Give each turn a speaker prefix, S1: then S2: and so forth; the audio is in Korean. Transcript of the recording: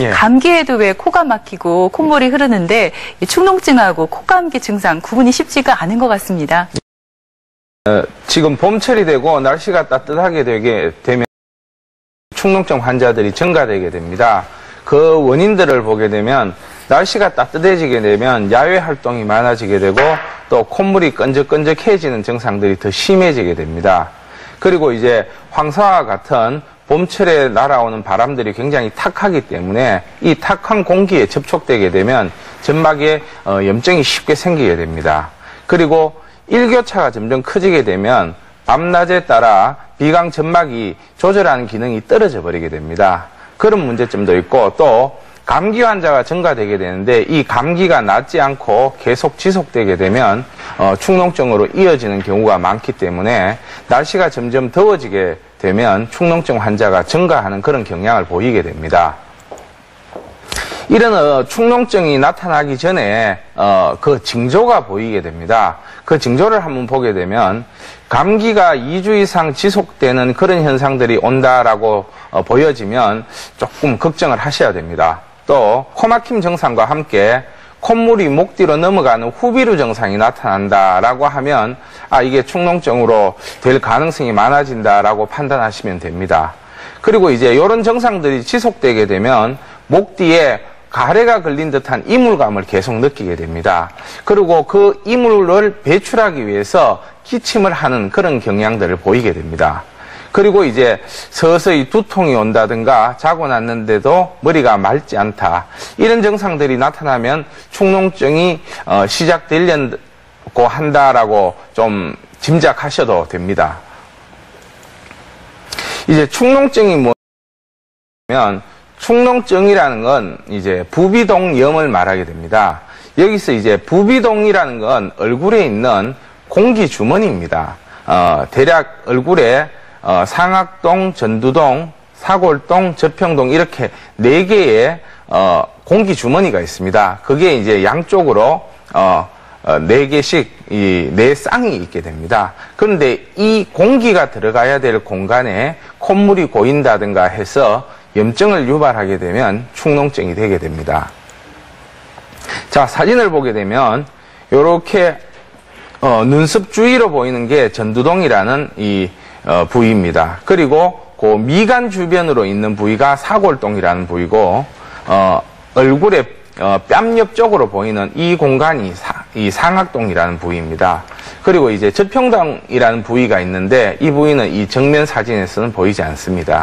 S1: 예.
S2: 감기에도 왜 코가 막히고 콧물이 흐르는데 이 축농증하고 코감기 증상 구분이 쉽지가 않은 것 같습니다.
S1: 어, 지금 봄철이 되고 날씨가 따뜻하게 되게 되면 축농증 환자들이 증가되게 됩니다. 그 원인들을 보게 되면 날씨가 따뜻해지게 되면 야외 활동이 많아지게 되고 또 콧물이 끈적끈적해지는 증상들이 더 심해지게 됩니다. 그리고 이제 황사와 같은 봄철에 날아오는 바람들이 굉장히 탁하기 때문에 이 탁한 공기에 접촉되게 되면 점막에 어, 염증이 쉽게 생기게 됩니다. 그리고 일교차가 점점 커지게 되면 밤낮에 따라 비강 점막이 조절하는 기능이 떨어져 버리게 됩니다. 그런 문제점도 있고 또 감기 환자가 증가되게 되는데 이 감기가 낫지 않고 계속 지속되게 되면 어, 축농증으로 이어지는 경우가 많기 때문에 날씨가 점점 더워지게 되면 축농증 환자가 증가하는 그런 경향을 보이게 됩니다. 이런 어, 축농증이 나타나기 전에 어, 그 징조가 보이게 됩니다. 그 징조를 한번 보게 되면 감기가 2주 이상 지속되는 그런 현상들이 온다라고 어, 보여지면 조금 걱정을 하셔야 됩니다. 또 코막힘 증상과 함께 콧물이 목 뒤로 넘어가는 후비루 증상이 나타난다라고 하면 아 이게 축농증으로 될 가능성이 많아진다라고 판단하시면 됩니다. 그리고 이제 이런 증상들이 지속되게 되면 목 뒤에 가래가 걸린 듯한 이물감을 계속 느끼게 됩니다. 그리고 그 이물을 배출하기 위해서 기침을 하는 그런 경향들을 보이게 됩니다. 그리고 이제 서서히 두통이 온다든가 자고 났는데도 머리가 맑지 않다. 이런 증상들이 나타나면 축농증이 어, 시작되려고 한다라고 좀 짐작하셔도 됩니다. 이제 축농증이 뭐냐면 축농증이라는 건 이제 부비동염을 말하게 됩니다. 여기서 이제 부비동이라는 건 얼굴에 있는 공기 주머니입니다. 어, 대략 얼굴에 어, 상악동, 전두동, 사골동, 저평동 이렇게 네 개의 어, 공기 주머니가 있습니다. 그게 이제 양쪽으로 어, 어, 네 개씩 이 네 쌍이 있게 됩니다. 그런데 이 공기가 들어가야 될 공간에 콧물이 고인다든가 해서 염증을 유발하게 되면 축농증이 되게 됩니다. 자, 사진을 보게 되면 이렇게 어, 눈썹 주위로 보이는 게 전두동이라는 이 어, 부위입니다. 그리고 그 미간 주변으로 있는 부위가 사골동이라는 부위고 어, 얼굴에 어, 뺨 옆 쪽으로 보이는 이 공간이 사, 이 상악동이라는 부위입니다. 그리고 이제 저평동이라는 부위가 있는데 이 부위는 이 정면 사진에서는 보이지 않습니다.